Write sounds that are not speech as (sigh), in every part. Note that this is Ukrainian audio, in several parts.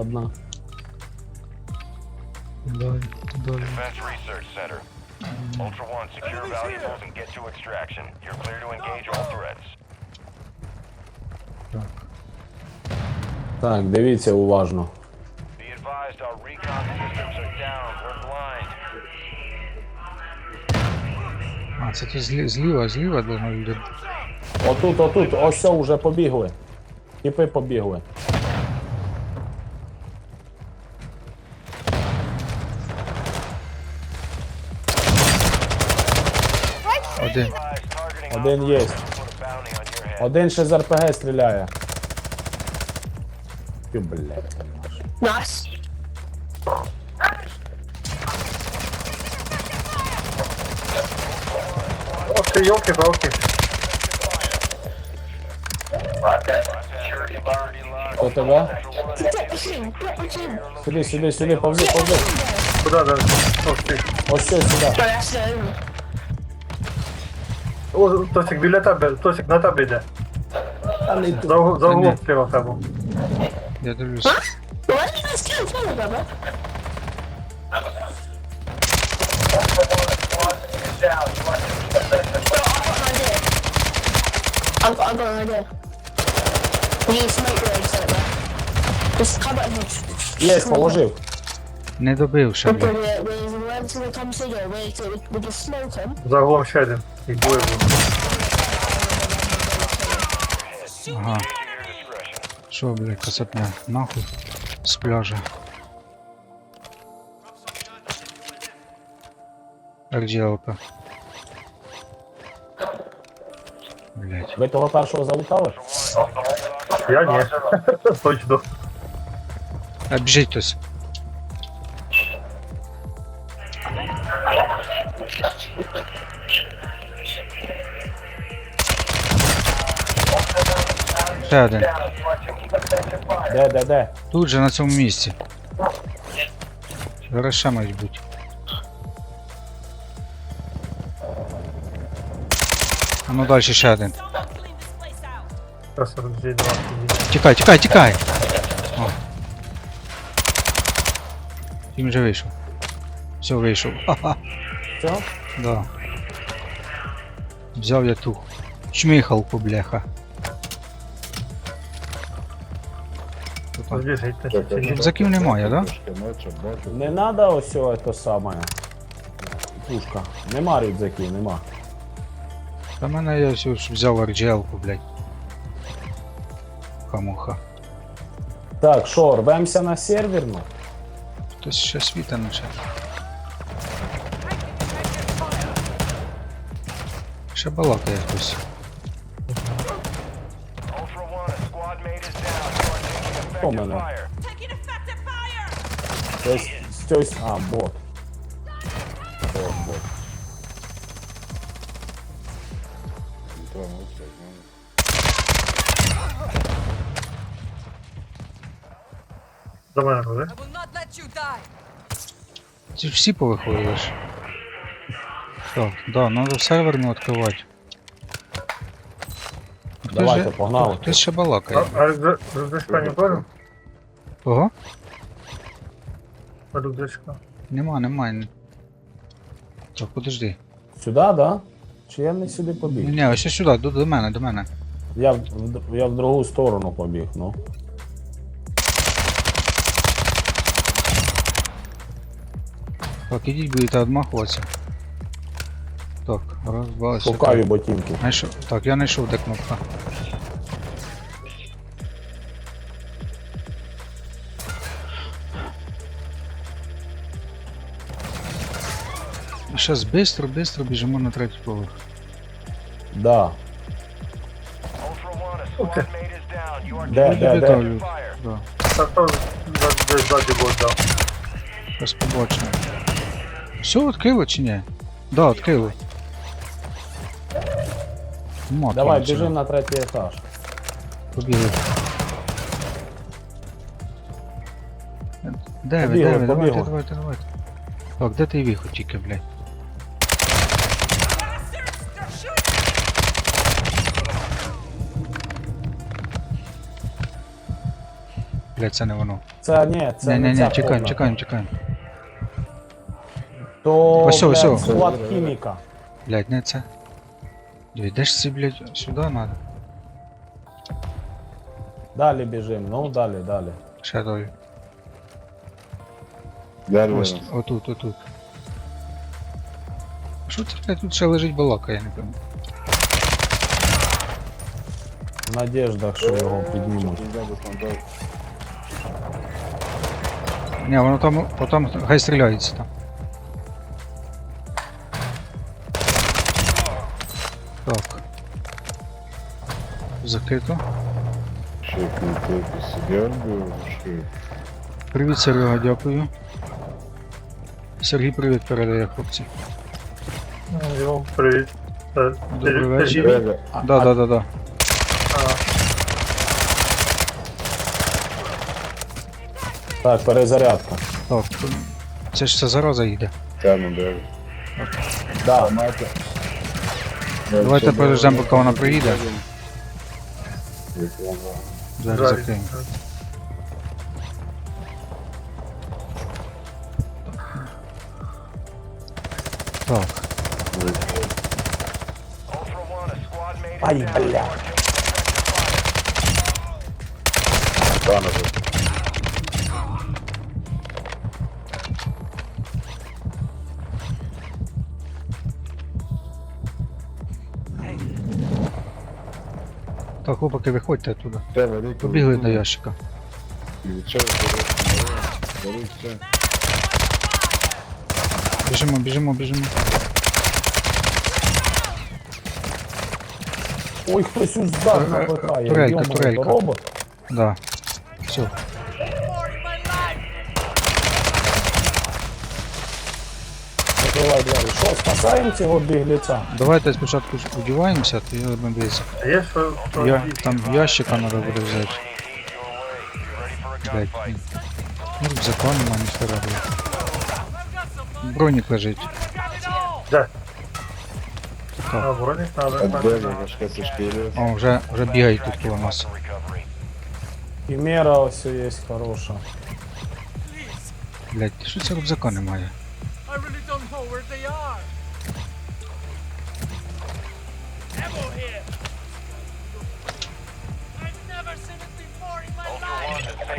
одна. Далі, далі. Defense Research Center. Ultra One, secure valuables and get to extraction. You're clear to engage all threats. Так. Так, дивіться уважно. Be advised, our recon systems are down. We're blind. А, це тут злі, зліва, зліва должно люди. Отут, отут, ось все, вже побігли. Тіпи побігли. Один. Advised, targeting Один operators єсть. will put a bounty on your head. Один ще з РПГ стріляє. Ти, блядь. Nice. Ох ти, йолки-палки. Хто тебе? Сюди, сюди, сюди, повзи, повзи. Куди далі? Ох ти. Ось сюди. О, Тосик біля тебе, Тосик на тебе йде. Та не За, тут. угол- за Та ні. углом сліва в тебе. Я дивлюсь. What? Why did you guys kill each other, brother? No, I've got an idea. I've got, I've got an idea. We need smoke grenades out there. Just come out here. Є, положив. Не добив ще, We're, блядь. we're, we're, we're to the come see you. We, we, we just smoke them. За углом ще один. Їх двоє було. Ага. Що, блядь, касатня? Нахуй. З пляжа. RGLP. Блядь. Ви того першого залутали? Я ні. Точно. А біжить хтось. Ще один. Де, де, де? Тут же на цьому місці. Зараз ще мають бути. А ну далі ще один. Зараз розжій два. Тікай, тікай, тікай! О. Він вже вийшов. Все, вийшов. Ха-ха. Все? Да. Взяв я ту чмихалку, бляха. Рюкзаків немає, да? Не надо ось то саме. Пушка. Нема рюкзаків, нема. Та мене я все ж взяв RGL-ку, блядь. Хамуха. Так, що, рвемося на серверну? Хтось ще світа наче. Ще балакає хтось. Ultra One, a squad mate is down. You are taking effective Помило. fire. Taking effective fire! Ось, щось. А, бот. Бот, бот. До мене вже. I will not let you die! Ці ж всі повиходили ж. Так, да, надо серверну відкривати. Давайте, же- погнали. Хтось ще балакає. а рюкзачка не понял? Ого? Рюкзачка. Нема, нема. ні. Так, подожди. Сюди, да? Чи я не сюди побіг? ні, ось сюди, до, до мене, до мене. Я, в- я в другу сторону побіг, ну. Так, ідіть будете відмахуватися. Так, раз, два, все. Шукаю ботинки. Так, я знайшов де кнопка. Mate is down. You are Де, taking де, де? effective fire. Да, Та то за- десь ззаді бот дав. зараз побачимо. Все, відкрили чи ні? Да, відкрили. Ма, Давай, там це. біжимо на третій етаж. Побігли. Де ви, Побігли, де ви? Давайте, побігли. давайте, давайте. Так, де ти виход тільки, блядь? Блядь, це не воно. Це ні, це Не, не, не, ця чекаємо, повна. чекаємо, чекаємо. То Ось, блядь, ось. склад хіміка. Блять, не це. Де це, блять, сюди надо? Далі біжим, ну далі, далі. Ще далі. Далі. Ось, отут, отут. Що це, блядь, тут ще лежить балака, я не пам'ятаю. В надіждах, що його піднімуть. Ні, воно там, отам, хай стріляється там. Так. Закрито. Привіт, Серега, дякую. Сергій, привіт передає хлопці. Йо, привіт. Е, Добрий ти вечір. А- Да, да, да, да. А, Так, перезарядка. Так, це ж все зараза йде. тяну далі. Да. Давайте переждемо, поки вона приїде. Зараз закриємо. Так, Ай, бля. Так, хлопаки, виходьте оттуда. Побігли до ящика. Біжимо, біжимо, біжимо. Ой, хтось уздав напихає. турелька, турелька. робот. Да. Все. Закривай двері. Що, спасаємо цього бігліця? Давайте спочатку одіваємося, то я дивитися. А що? що Я, там ящика треба буде взяти. Блять. Ну, рюкзака нема, ніхера, блядь. Бронік лежить. Так. А, бронік надо. Отдельно важке тяжкілі. О, вже, вже бігають тут коло нас. Хімера ось є хороша. Блять, що це рюкзака немає?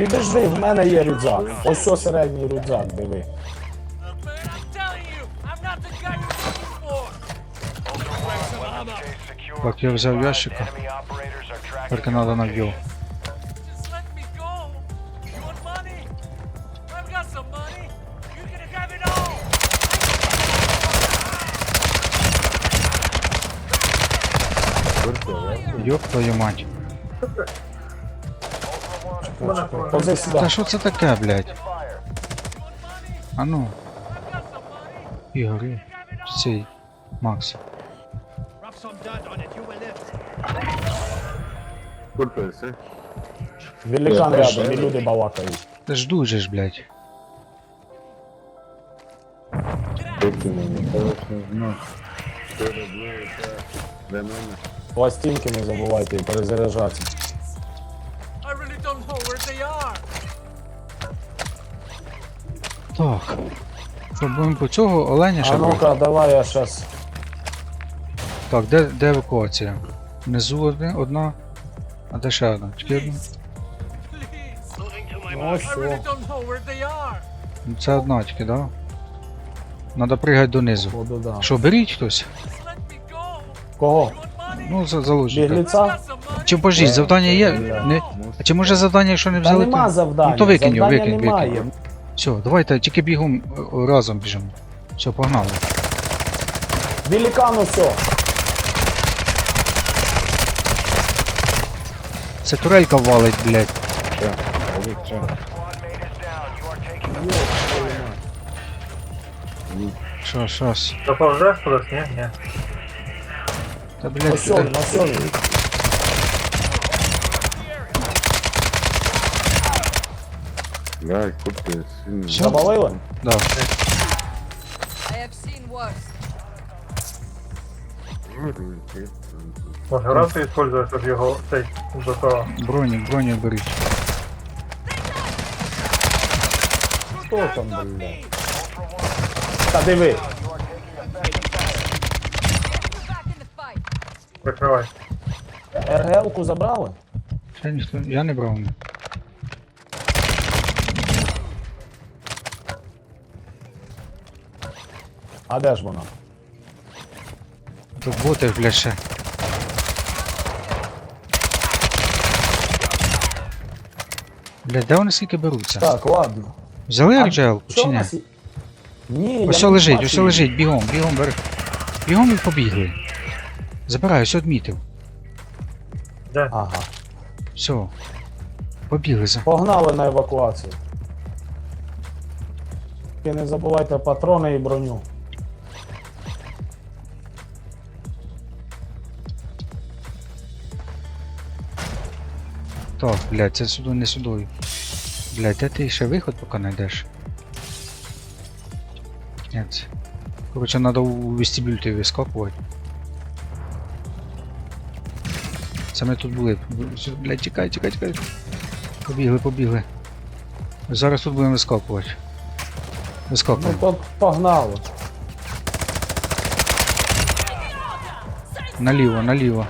Підожди, в мене є рюкзак. Ось що середній рюкзак, диви. Так, я взяв ящика. Тільки треба на в'їл. Just let me Йоп твою мать. Позиція. Та що це таке, блять? А ну. Ігор, і- цей. Макс. Кульписи. Великан рядом, і люди балакають. Ти ж дуже ж. Ну. Це для мене. Пластинки не забувайте і. Так. Що, будемо по цього оленя ще А ну-ка, давай я щас. Так, де, де евакуація? Внизу одна, а де ще одна? Тільки одна? Ну. Ну, Це одна тільки, да? Надо пригати донизу. Да. Що, беріть хтось? Кого? Ну, за заложника. Бігліця? Чи пожіть, завдання є? Не... А чи може завдання, якщо не Та взяли? нема то... завдання. Ну то викинь його, Завдання викинь, немає. викинь. Все, давайте тільки бігом е, разом біжимо. Все, погнали. Великан усе. Це турелька валить, блядь. Що? Велик, що? Що, щас. Доповзеш кудись? Ні, ні. Та, блядь, Ось он, он. Дай, кульписи. Все? Завалили? да. I have seen worse. Може раз ти використовуєш, щоб його цей до того. Бронік, бронік беріть. Хто там, блядь? Та диви. Прикривай. РГЛ-ку забрали? Ніхто. Я не брав. А де ж вона? Тут боти, бля, ще. Бля, де вони скільки беруться? Так, ладно. Взяли А RGL чи ні? Ні, Ось не лежить, ось її. лежить, бігом, бігом, бери. Бігом і побігли. Забираю, все відмітив. Де? Ага. Все. Побігли за. Погнали на евакуацію. І не забувайте патрони і броню. Так, блядь, це сюди не сюди. Блядь, де ти ще виход поки знайдеш? Нет. Короче, надо у вестибюль ти вискакувати. Це ми тут були. Блядь, тікай, тікай, тікай. Побігли, побігли. Зараз тут будемо вискакувати. Ну Вискакуємо. то погнали. Наліво, наліво.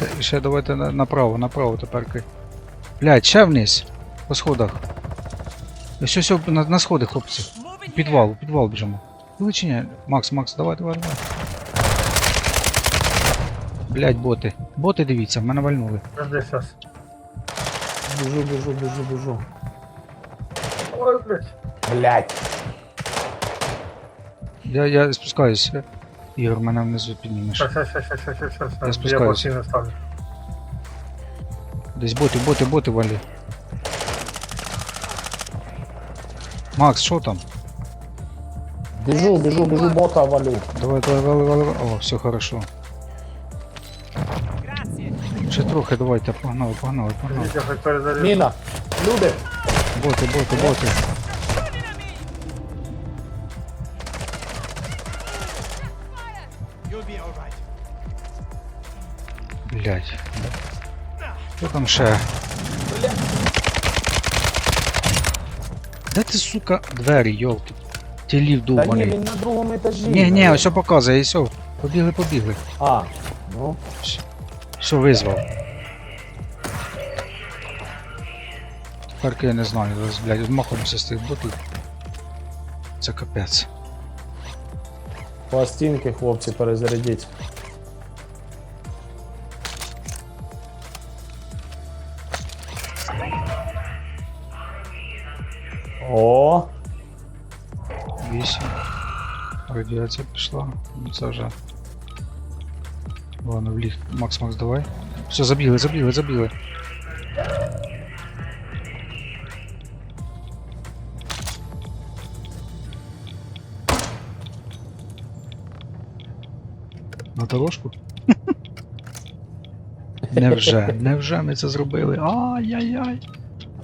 Ще, ще давайте на, направо, направо тепер. Блядь, ще вниз. По сходах. Ось ось на, на сходи, хлопці. У підвал, у підвал біжимо. Ви чи ні? Макс, Макс, давай, давай, давай. Блядь, боти. Боти дивіться, мене вальнули. Подожди, сейчас. Біжу, біжу, біжу, біжу. Ой, блядь. Блять. Я, я спускаюсь. Ігор, мене внизу піднімеш. Сейчас. Я спускаюсь. пластину ставлю. Десь боти, боти, боти валі. Макс, що там? Біжу, біжу, біжу, бота валю. Давай, давай, вали, вали, вали. О, все хорошо. Ще трохи, давайте, погнали, погнали, погнали. Видите, хоть перезаряжу. Міна. Люди. Боти, боти, боти. Блять. Що там ще? Де ти, сука, двері, йолки? Тілів Та ні, довбаний. він на другому етажі. Ні, ні, ось показує, все. Побігли, побігли. А, ну. Все визвав. Тепер я не знаю, зараз, блядь, відмахуємося з тих ботів. Це капець. Пластинки, хлопці, перезарядіть. О, Вісім. Радіація пішла. Ну це вже. Ладно, вліг. Макс, Макс, давай. Все, забігли, забігли, забігли. На дорожку? Невже, невже ми це зробили? Ай-яй-яй.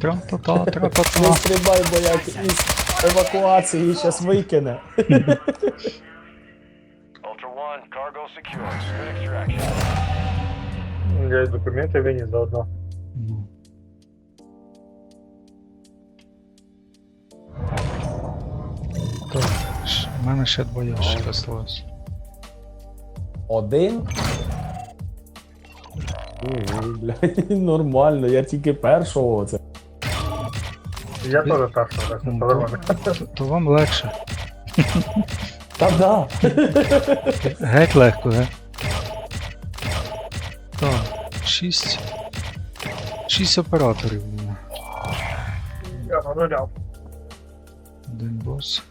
Тра-та-та, не тра-та-та. стрибай, бо як із евакуації зараз викине. Ultra One, cargo secure. Good extraction. Я и документы вынес заодно. Ну. Так, ш- в мене ще ящика осталось. Один. Ой, блядь, (laughs) нормально, я тільки першого оце. Я так, что так, нормально. то, вам легше. Та да. Геть легко, ге? Так, шість. Шість операторів було. Я нанулял. Один бос.